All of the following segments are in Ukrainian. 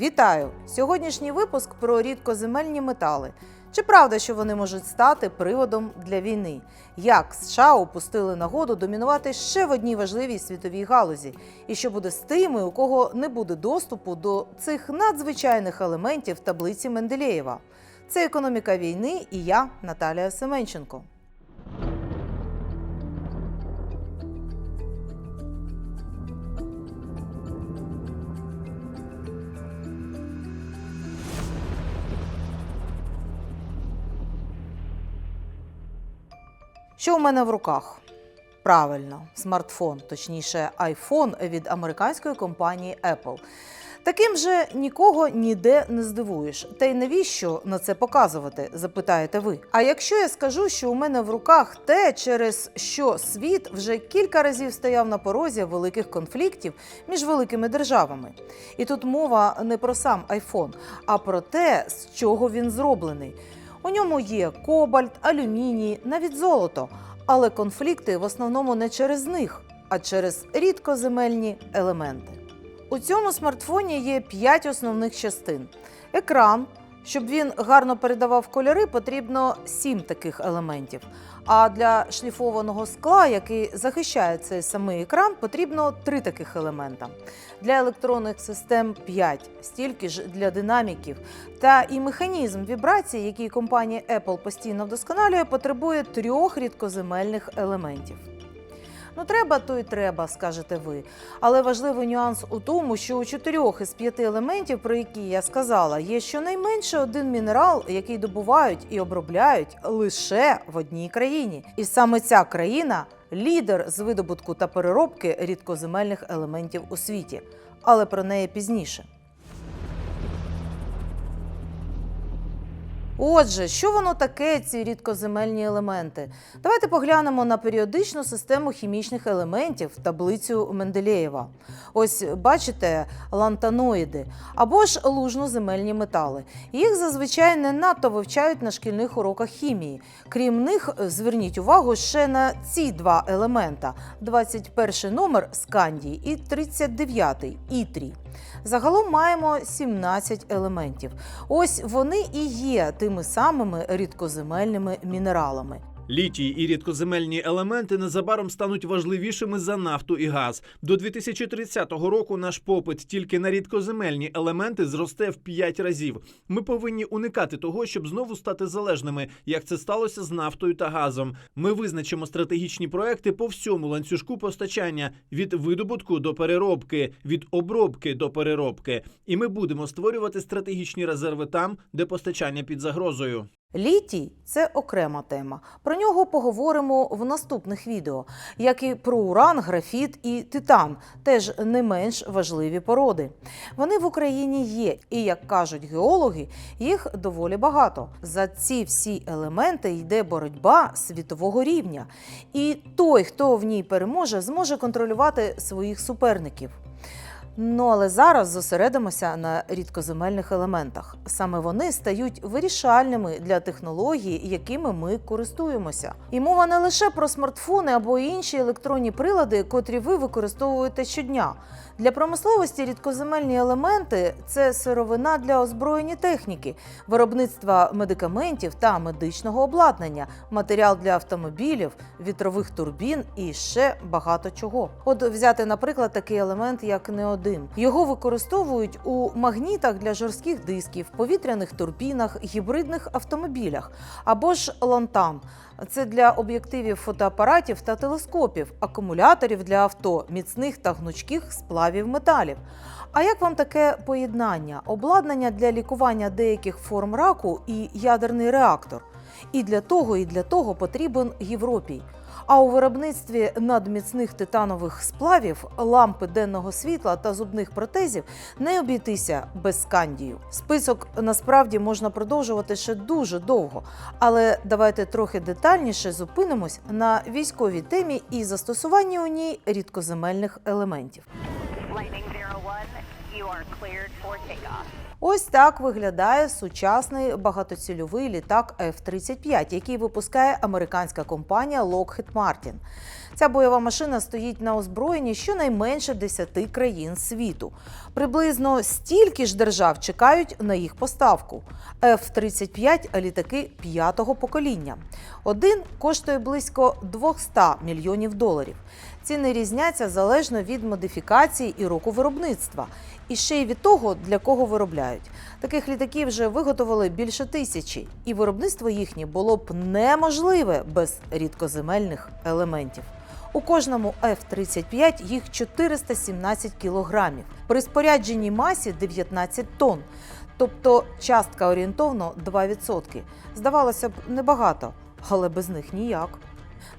Вітаю! Сьогоднішній випуск про рідкоземельні метали. Чи правда, що вони можуть стати приводом для війни? Як США упустили нагоду домінувати ще в одній важливій світовій галузі? І що буде з тими, у кого не буде доступу до цих надзвичайних елементів таблиці Менделєєва? Це економіка війни і я, Наталія Семенченко. Що у мене в руках? Правильно, смартфон, точніше, iPhone від американської компанії Apple. Таким же нікого ніде не здивуєш. Та й навіщо на це показувати? запитаєте ви. А якщо я скажу, що у мене в руках те, через що світ вже кілька разів стояв на порозі великих конфліктів між великими державами. І тут мова не про сам iPhone, а про те, з чого він зроблений. У ньому є кобальт, алюміній, навіть золото. Але конфлікти в основному не через них, а через рідкоземельні елементи. У цьому смартфоні є п'ять основних частин: екран. Щоб він гарно передавав кольори, потрібно сім таких елементів. А для шліфованого скла, який захищає цей самий екран, потрібно три таких елемента. Для електронних систем 5, стільки ж для динаміків. Та і механізм вібрації, який компанія Apple постійно вдосконалює, потребує трьох рідкоземельних елементів. Ну, треба, то й треба, скажете ви. Але важливий нюанс у тому, що у чотирьох із п'яти елементів, про які я сказала, є щонайменше один мінерал, який добувають і обробляють лише в одній країні. І саме ця країна лідер з видобутку та переробки рідкоземельних елементів у світі. Але про неї пізніше. Отже, що воно таке, ці рідкоземельні елементи? Давайте поглянемо на періодичну систему хімічних елементів, таблицю Менделєєва. Ось бачите лантаноїди або ж лужноземельні метали. Їх зазвичай не надто вивчають на шкільних уроках хімії. Крім них, зверніть увагу ще на ці два елемента: 21 номер скандій і 39 ітрій. Загалом маємо 17 елементів. Ось вони і є тими самими рідкоземельними мінералами. Літій і рідкоземельні елементи незабаром стануть важливішими за нафту і газ. До 2030 року наш попит тільки на рідкоземельні елементи зросте в 5 разів. Ми повинні уникати того, щоб знову стати залежними, як це сталося з нафтою та газом. Ми визначимо стратегічні проекти по всьому ланцюжку постачання від видобутку до переробки, від обробки до переробки. І ми будемо створювати стратегічні резерви там, де постачання під загрозою. Літій це окрема тема. Про нього поговоримо в наступних відео, як і про уран, графіт і титан, теж не менш важливі породи. Вони в Україні є, і як кажуть геологи, їх доволі багато. За ці всі елементи йде боротьба світового рівня. І той, хто в ній переможе, зможе контролювати своїх суперників. Ну але зараз зосередимося на рідкоземельних елементах. Саме вони стають вирішальними для технологій, якими ми користуємося. І мова не лише про смартфони або інші електронні прилади, котрі ви використовуєте щодня. Для промисловості рідкоземельні елементи це сировина для озброєння техніки, виробництва медикаментів та медичного обладнання, матеріал для автомобілів, вітрових турбін і ще багато чого. От взяти, наприклад, такий елемент, як неодим. Його використовують у магнітах для жорстких дисків, повітряних турбінах, гібридних автомобілях або ж лантан. Це для об'єктивів фотоапаратів та телескопів, акумуляторів для авто, міцних та гнучких сплавів металів. А як вам таке поєднання? Обладнання для лікування деяких форм раку і ядерний реактор? І для того, і для того потрібен Європій. А у виробництві надміцних титанових сплавів, лампи денного світла та зубних протезів не обійтися без скандію. Список насправді можна продовжувати ще дуже довго, але давайте трохи детальніше зупинимось на військовій темі і застосуванні у ній рідкоземельних елементів. Lightning 01, you are cleared for takeoff. Ось так виглядає сучасний багатоцільовий літак F-35, який випускає американська компанія Lockheed Martin. Ця бойова машина стоїть на озброєнні щонайменше 10 країн світу. Приблизно стільки ж держав чекають на їх поставку. F-35 – літаки п'ятого покоління. Один коштує близько 200 мільйонів доларів. Ціни різняться залежно від модифікації і року виробництва, і ще й від того, для кого виробляють. Таких літаків вже виготовили більше тисячі, і виробництво їхнє було б неможливе без рідкоземельних елементів. У кожному F-35 їх 417 кілограмів, при спорядженій масі 19 тонн, тобто частка орієнтовно 2%. Здавалося б, небагато, але без них ніяк.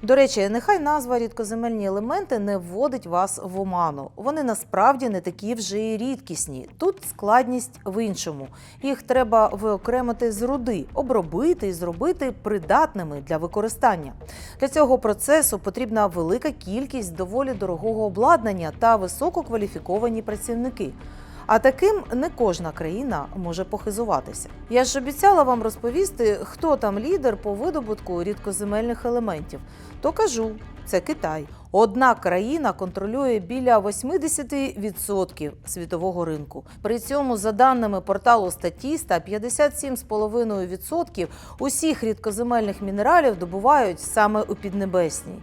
До речі, нехай назва рідкоземельні елементи не вводить вас в оману. Вони насправді не такі вже й рідкісні. Тут складність в іншому. Їх треба виокремити з руди, обробити і зробити придатними для використання. Для цього процесу потрібна велика кількість доволі дорогого обладнання та висококваліфіковані працівники. А таким не кожна країна може похизуватися. Я ж обіцяла вам розповісти, хто там лідер по видобутку рідкоземельних елементів. То кажу, це Китай. Одна країна контролює біля 80% світового ринку. При цьому, за даними порталу Статіста, 57,5% усіх рідкоземельних мінералів добувають саме у Піднебесній.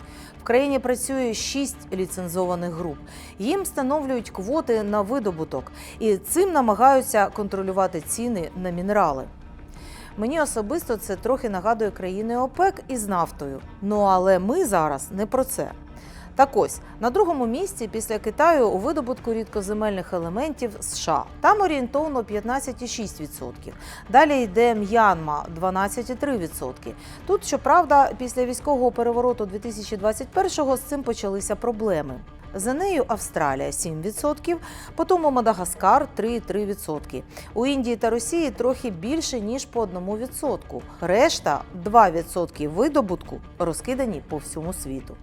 Країні працює шість ліцензованих груп. Їм встановлюють квоти на видобуток, і цим намагаються контролювати ціни на мінерали. Мені особисто це трохи нагадує країни ОПЕК із нафтою. Ну але ми зараз не про це. Так ось на другому місці після Китаю у видобутку рідкоземельних елементів США. Там орієнтовно 15,6%. Далі йде М'янма 12,3%. Тут, щоправда, після військового перевороту 2021-го з цим почалися проблеми. За нею Австралія 7%, потім Мадагаскар 3,3%. У Індії та Росії трохи більше ніж по 1%. Решта 2% видобутку розкидані по всьому світу.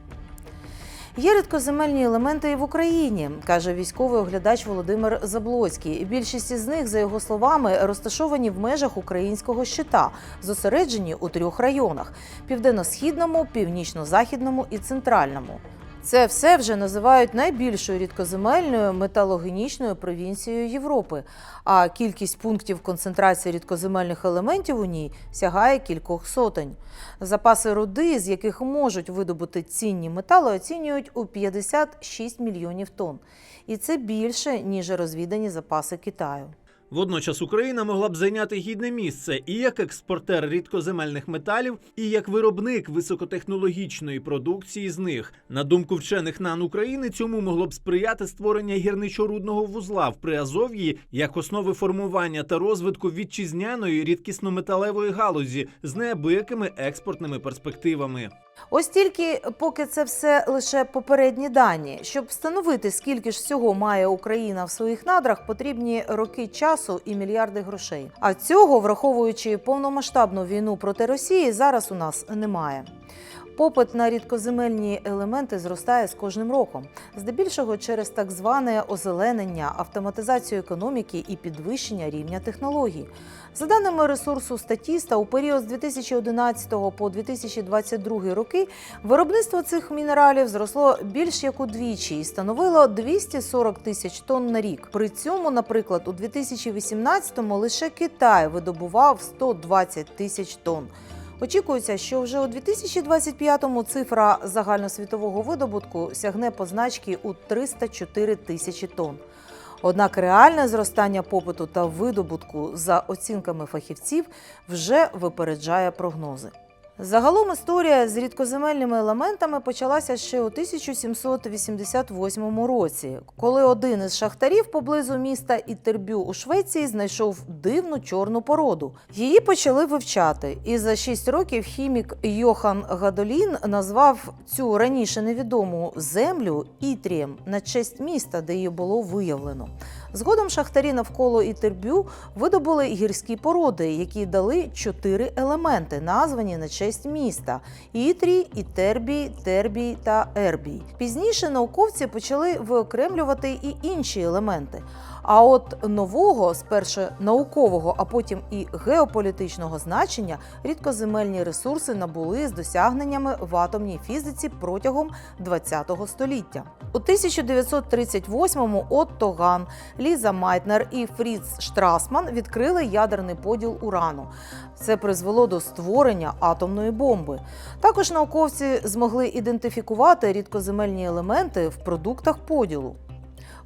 Є рідкоземельні елементи і в Україні, каже військовий оглядач Володимир Заблоцький. Більшість із них, за його словами, розташовані в межах українського щита, зосереджені у трьох районах: південно-східному, північно-західному і центральному. Це все вже називають найбільшою рідкоземельною металогенічною провінцією Європи. А кількість пунктів концентрації рідкоземельних елементів у ній сягає кількох сотень. Запаси руди, з яких можуть видобути цінні метали, оцінюють у 56 мільйонів тонн. І це більше ніж розвідані запаси Китаю. Водночас Україна могла б зайняти гідне місце і як експортер рідкоземельних металів, і як виробник високотехнологічної продукції з них. На думку вчених НАН України, цьому могло б сприяти створення гірничорудного вузла в Приазов'ї як основи формування та розвитку вітчизняної рідкісно-металевої галузі з неабиякими експортними перспективами. Ось тільки поки це все лише попередні дані. Щоб встановити, скільки ж всього має Україна в своїх надрах, потрібні роки часу і мільярди грошей. А цього, враховуючи повномасштабну війну проти Росії, зараз у нас немає. Попит на рідкоземельні елементи зростає з кожним роком, здебільшого через так зване озеленення, автоматизацію економіки і підвищення рівня технологій. За даними ресурсу Статіста, у період з 2011 по 2022 роки виробництво цих мінералів зросло більш як удвічі і становило 240 тисяч тонн на рік. При цьому, наприклад, у 2018-му лише Китай видобував 120 тисяч тонн. Очікується, що вже у 2025-му цифра загальносвітового видобутку сягне позначки у 304 тисячі тонн. Однак реальне зростання попиту та видобутку, за оцінками фахівців, вже випереджає прогнози. Загалом історія з рідкоземельними елементами почалася ще у 1788 році, коли один із шахтарів поблизу міста Ітербю у Швеції знайшов дивну чорну породу. Її почали вивчати, і за 6 років хімік Йохан Гадолін назвав цю раніше невідому землю Ітрієм на честь міста, де її було виявлено. Згодом шахтарі навколо Ітербю видобули гірські породи, які дали чотири елементи, названі на честь міста: Ітрій, Ітербій, Тербій та Ербій. Пізніше науковці почали виокремлювати і інші елементи. А от нового, спершу наукового, а потім і геополітичного значення рідкоземельні ресурси набули з досягненнями в атомній фізиці протягом ХХ століття. У 1938-му Отто Ган, Ліза Майтнер і Фріц Штрасман відкрили ядерний поділ урану. Це призвело до створення атомної бомби. Також науковці змогли ідентифікувати рідкоземельні елементи в продуктах поділу.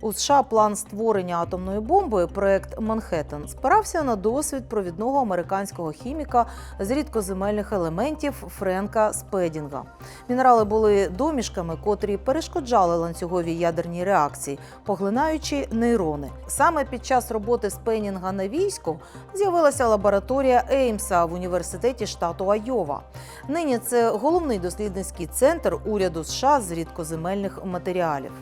У США план створення атомної бомби, проект Манхеттен, спирався на досвід провідного американського хіміка з рідкоземельних елементів Френка Спедінга. Мінерали були домішками, котрі перешкоджали ланцюговій ядерній реакції, поглинаючи нейрони. Саме під час роботи Спенінга на війську з'явилася лабораторія Еймса в університеті штату Айова. Нині це головний дослідницький центр уряду США з рідкоземельних матеріалів.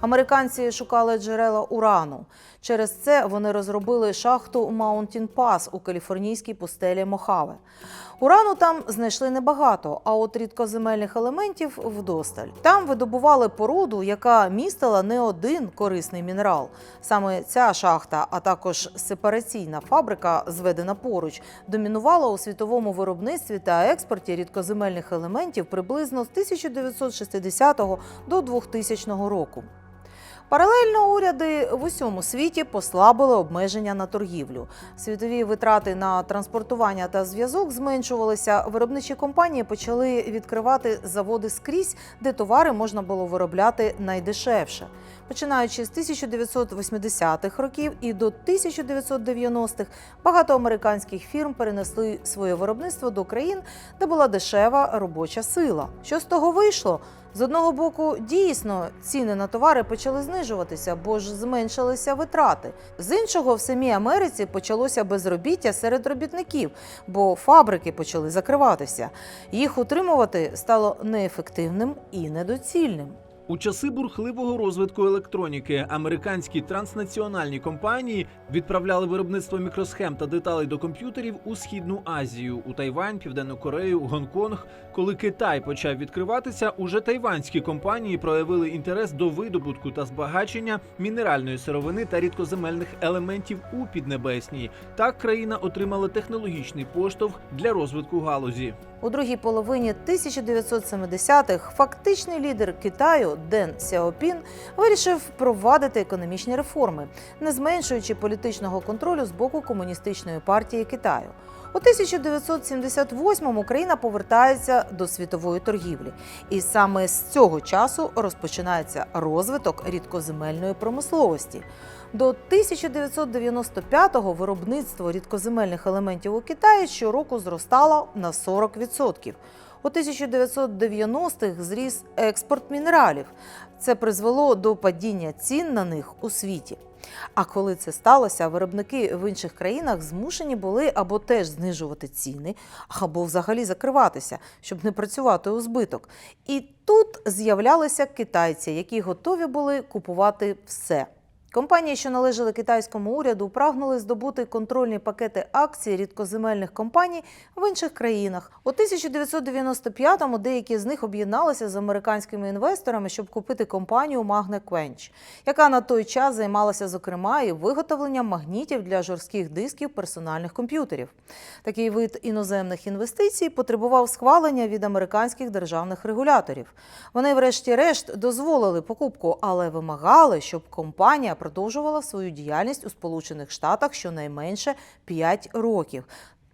Американці шукали джерела урану. Через це вони розробили шахту Маунтін Пас у каліфорнійській пустелі Мохаве. Урану там знайшли небагато, а от рідкоземельних елементів вдосталь. Там видобували породу, яка містила не один корисний мінерал. Саме ця шахта, а також сепараційна фабрика, зведена поруч, домінувала у світовому виробництві та експорті рідкоземельних елементів приблизно з 1960 до 2000 року. Паралельно уряди в усьому світі послабили обмеження на торгівлю. Світові витрати на транспортування та зв'язок зменшувалися. Виробничі компанії почали відкривати заводи скрізь, де товари можна було виробляти найдешевше. Починаючи з 1980-х років і до 1990-х, багато американських фірм перенесли своє виробництво до країн, де була дешева робоча сила. Що з того вийшло? З одного боку, дійсно ціни на товари почали знижуватися, бо ж зменшилися витрати. З іншого, в самій Америці почалося безробіття серед робітників, бо фабрики почали закриватися. Їх утримувати стало неефективним і недоцільним. У часи бурхливого розвитку електроніки американські транснаціональні компанії відправляли виробництво мікросхем та деталей до комп'ютерів у східну Азію, у Тайвань, Південну Корею, Гонконг. Коли Китай почав відкриватися, уже тайванські компанії проявили інтерес до видобутку та збагачення мінеральної сировини та рідкоземельних елементів у Піднебесній. Так країна отримала технологічний поштовх для розвитку галузі. У другій половині 1970-х фактичний лідер Китаю Ден Сяопін вирішив впровадити економічні реформи, не зменшуючи політичного контролю з боку комуністичної партії Китаю. У 1978-му країна повертається до світової торгівлі, і саме з цього часу розпочинається розвиток рідкоземельної промисловості. До 1995-го виробництво рідкоземельних елементів у Китаї щороку зростало на 40%. У 1990-х зріс експорт мінералів. Це призвело до падіння цін на них у світі. А коли це сталося, виробники в інших країнах змушені були або теж знижувати ціни, або взагалі закриватися, щоб не працювати у збиток. І тут з'являлися китайці, які готові були купувати все. Компанії, що належали китайському уряду, прагнули здобути контрольні пакети акцій рідкоземельних компаній в інших країнах. У 1995-му деякі з них об'єдналися з американськими інвесторами, щоб купити компанію Magne Quench, яка на той час займалася зокрема і виготовленням магнітів для жорстких дисків персональних комп'ютерів. Такий вид іноземних інвестицій потребував схвалення від американських державних регуляторів. Вони, врешті-решт, дозволили покупку, але вимагали, щоб компанія продовжувала свою діяльність у Сполучених Штатах щонайменше 5 років.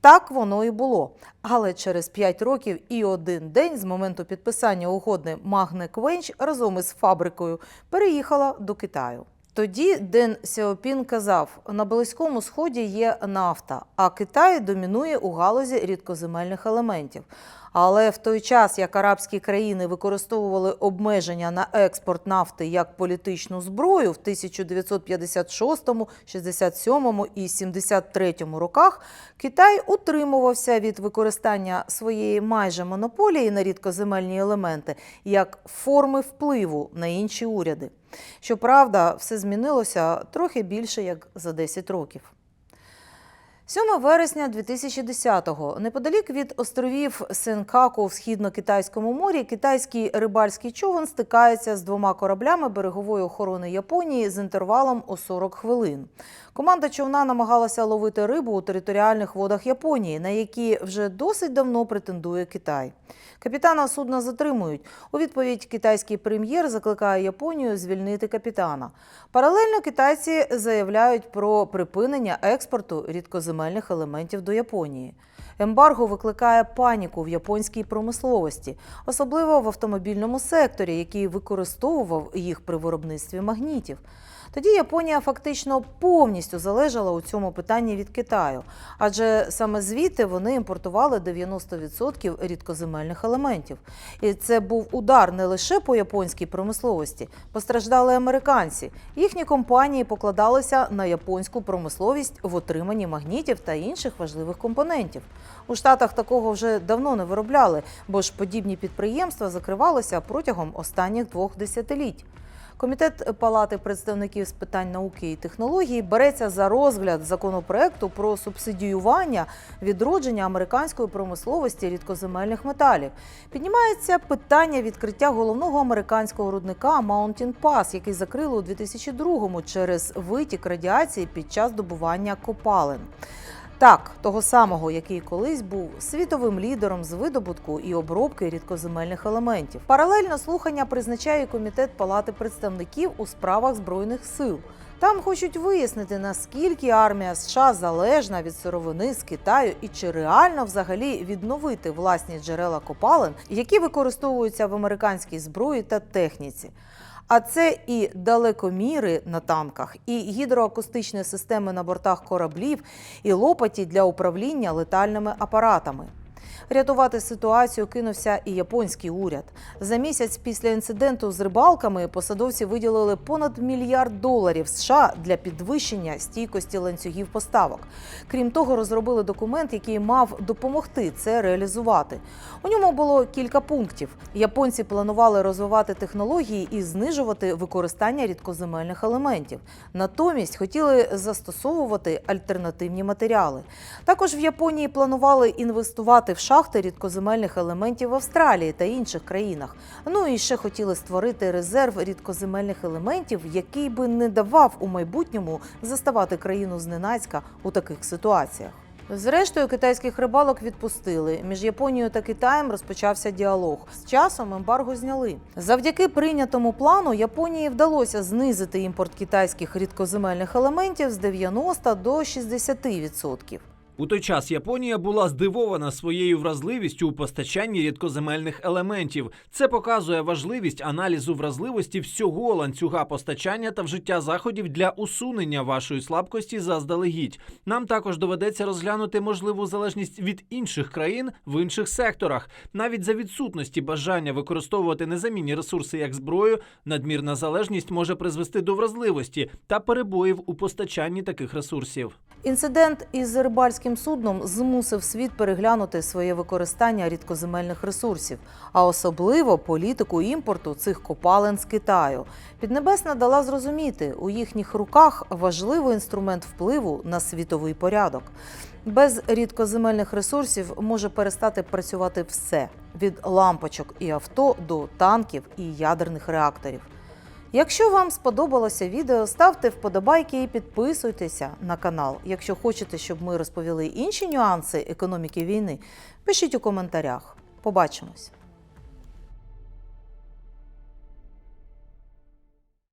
Так воно і було. Але через 5 років і один день з моменту підписання угоди Магне Квенч разом із фабрикою переїхала до Китаю. Тоді Ден Сяопін казав: на Близькому Сході є нафта, а Китай домінує у галузі рідкоземельних елементів. Але в той час, як арабські країни використовували обмеження на експорт нафти як політичну зброю в 1956, 67 і 73 роках, Китай утримувався від використання своєї майже монополії на рідкоземельні елементи як форми впливу на інші уряди. Щоправда, все змінилося трохи більше як за 10 років. 7 вересня 2010-го, неподалік від островів Сенкаку в східно-китайському морі, китайський рибальський човен стикається з двома кораблями берегової охорони Японії з інтервалом у 40 хвилин. Команда човна намагалася ловити рибу у територіальних водах Японії, на які вже досить давно претендує Китай. Капітана судна затримують. У відповідь китайський прем'єр закликає Японію звільнити капітана. Паралельно китайці заявляють про припинення експорту рідкоземельних елементів до Японії. Ембарго викликає паніку в японській промисловості, особливо в автомобільному секторі, який використовував їх при виробництві магнітів. Тоді Японія фактично повністю залежала у цьому питанні від Китаю, адже саме звідти вони імпортували 90% рідкоземельних елементів. І це був удар не лише по японській промисловості, постраждали американці. Їхні компанії покладалися на японську промисловість в отриманні магнітів та інших важливих компонентів. У Штатах такого вже давно не виробляли, бо ж подібні підприємства закривалися протягом останніх двох десятиліть. Комітет Палати представників з питань науки і технологій береться за розгляд законопроекту про субсидіювання відродження американської промисловості рідкоземельних металів. Піднімається питання відкриття головного американського рудника Mountain Pass, який закрили у 2002-му через витік радіації під час добування копалин. Так, того самого, який колись був світовим лідером з видобутку і обробки рідкоземельних елементів. Паралельно слухання призначає комітет Палати представників у справах збройних сил. Там хочуть вияснити, наскільки армія США залежна від сировини з Китаю і чи реально взагалі відновити власні джерела копалин, які використовуються в американській зброї та техніці. А це і далекоміри на танках, і гідроакустичні системи на бортах кораблів, і лопаті для управління летальними апаратами. Рятувати ситуацію кинувся і японський уряд. За місяць після інциденту з рибалками посадовці виділили понад мільярд доларів США для підвищення стійкості ланцюгів поставок. Крім того, розробили документ, який мав допомогти це реалізувати. У ньому було кілька пунктів. Японці планували розвивати технології і знижувати використання рідкоземельних елементів. Натомість хотіли застосовувати альтернативні матеріали. Також в Японії планували інвестувати в шахти рідкоземельних елементів в Австралії та інших країнах. Ну і ще хотіли створити резерв рідкоземельних елементів, який би не давав у майбутньому заставати країну зненацька у таких ситуаціях. Зрештою, китайських рибалок відпустили. Між Японією та Китаєм розпочався діалог. З часом ембарго зняли. Завдяки прийнятому плану Японії вдалося знизити імпорт китайських рідкоземельних елементів з 90 до 60%. У той час Японія була здивована своєю вразливістю у постачанні рідкоземельних елементів. Це показує важливість аналізу вразливості всього ланцюга постачання та вжиття заходів для усунення вашої слабкості заздалегідь. Нам також доведеться розглянути можливу залежність від інших країн в інших секторах. Навіть за відсутності бажання використовувати незамінні ресурси як зброю, надмірна залежність може призвести до вразливості та перебоїв у постачанні таких ресурсів. Інцидент із рибальським судном змусив світ переглянути своє використання рідкоземельних ресурсів, а особливо політику імпорту цих копалин з Китаю. Піднебесна дала зрозуміти, у їхніх руках важливий інструмент впливу на світовий порядок. Без рідкоземельних ресурсів може перестати працювати все від лампочок і авто до танків і ядерних реакторів. Якщо вам сподобалося відео, ставте вподобайки і підписуйтеся на канал. Якщо хочете, щоб ми розповіли інші нюанси економіки війни, пишіть у коментарях. Побачимось!